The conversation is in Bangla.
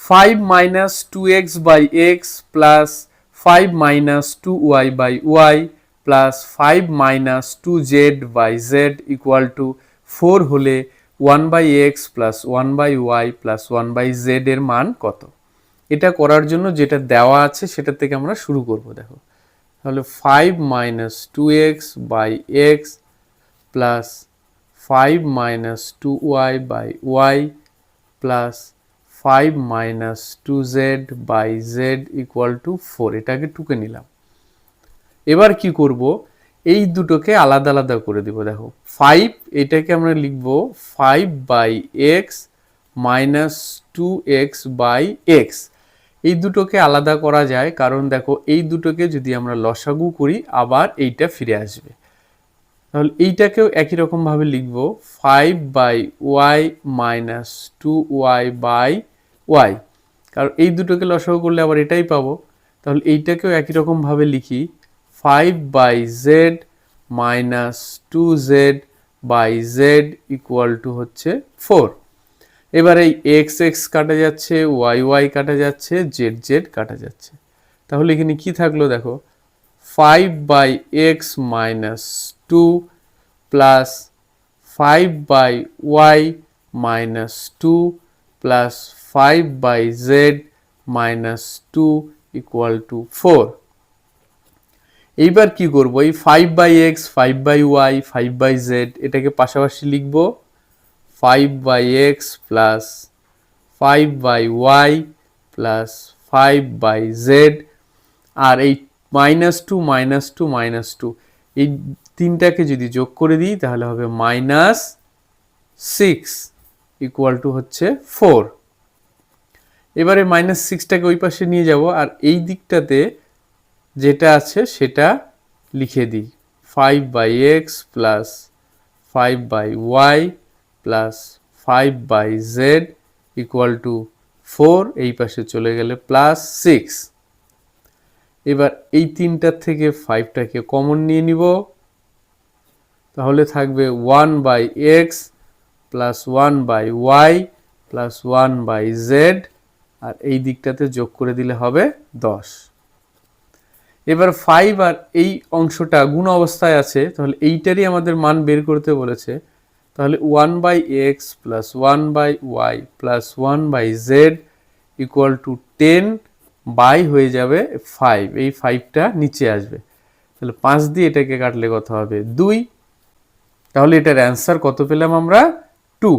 Five minus two x by x plus five minus two y by y plus five minus two z by z equal to four হলে one by x plus one by y plus one by z এর মান কত? এটা করার জন্য যেটা দেওয়া আছে সেটা থেকে আমরা শুরু করব, দেখো। তাহলে five minus two x by x plus five minus two y by y plus five minus two z by z equal to four এটাকে টুকে নিলাম। এবার কি করব? এই দুটোকে আলাদা আলাদা করে দিব, দেখো। ফাইভ এটাকে আমরা লিখব five by x minus two x by x এই দুটোকে আলাদা করা যায়, কারণ দেখো, এই দুটোকে যদি আমরা লসাগু করি, আবার এইটা ফিরে আসবে। তাহলে এইটাকেও একই রকমভাবে লিখব five by y minus two y by y কারণ এই দুটোকে লসাগু করলে আবার এটাই পাবো। তাহলে এইটাকেও একই রকমভাবে লিখি five by z minus two z by z equal to হচ্ছে ফোর এবার এই এক্স এক্স কাটা যাচ্ছে ওয়াই ওয়াই কাটা যাচ্ছে জেড জেড কাটা যাচ্ছে। তাহলে এখানে কি থাকল দেখো five by x minus two plus five by y minus two plus five by z minus two equal to four এইবার কি করব? এই five by x five by y five by z এটাকে পাশাপাশি লিখব। Five by x plus five by y plus five by z আর এই minus two minus two minus two এই তিনটাকে যদি যোগ করে দিই তাহলে হবে মাইনাস সিক্স ইকুয়াল টু হচ্ছে ফোর এবারে মাইনাস সিক্সটাকে ওই পাশে নিয়ে যাব আর এই দিকটাতে যেটা আছে সেটা লিখে দিই। Five by x plus five by y plus five by z equal to four এই পাশে চলে গেলে প্লাস সিক্স এবার এই তিনটার থেকে ফাইভটাকে কমন নিয়ে নিব। তাহলে থাকবে one by x plus one by y plus one by z আর এই দিকটাতে যোগ করে দিলে হবে দশ। এবার ফাইভ আর এই অংশটা গুণ অবস্থায় আছে, তাহলে এইটারই আমাদের মান বের করতে বলেছে। তাহলে one by x plus one by y plus one by z equal to ten by হয়ে যাবে ফাইভ এই ফাইভটা নিচে আসবে। তাহলে পাঁচ দিয়ে এটাকে কাটলে কত হবে? দুই। তাহলে এটার অ্যান্সার কত পেলাম আমরা? টু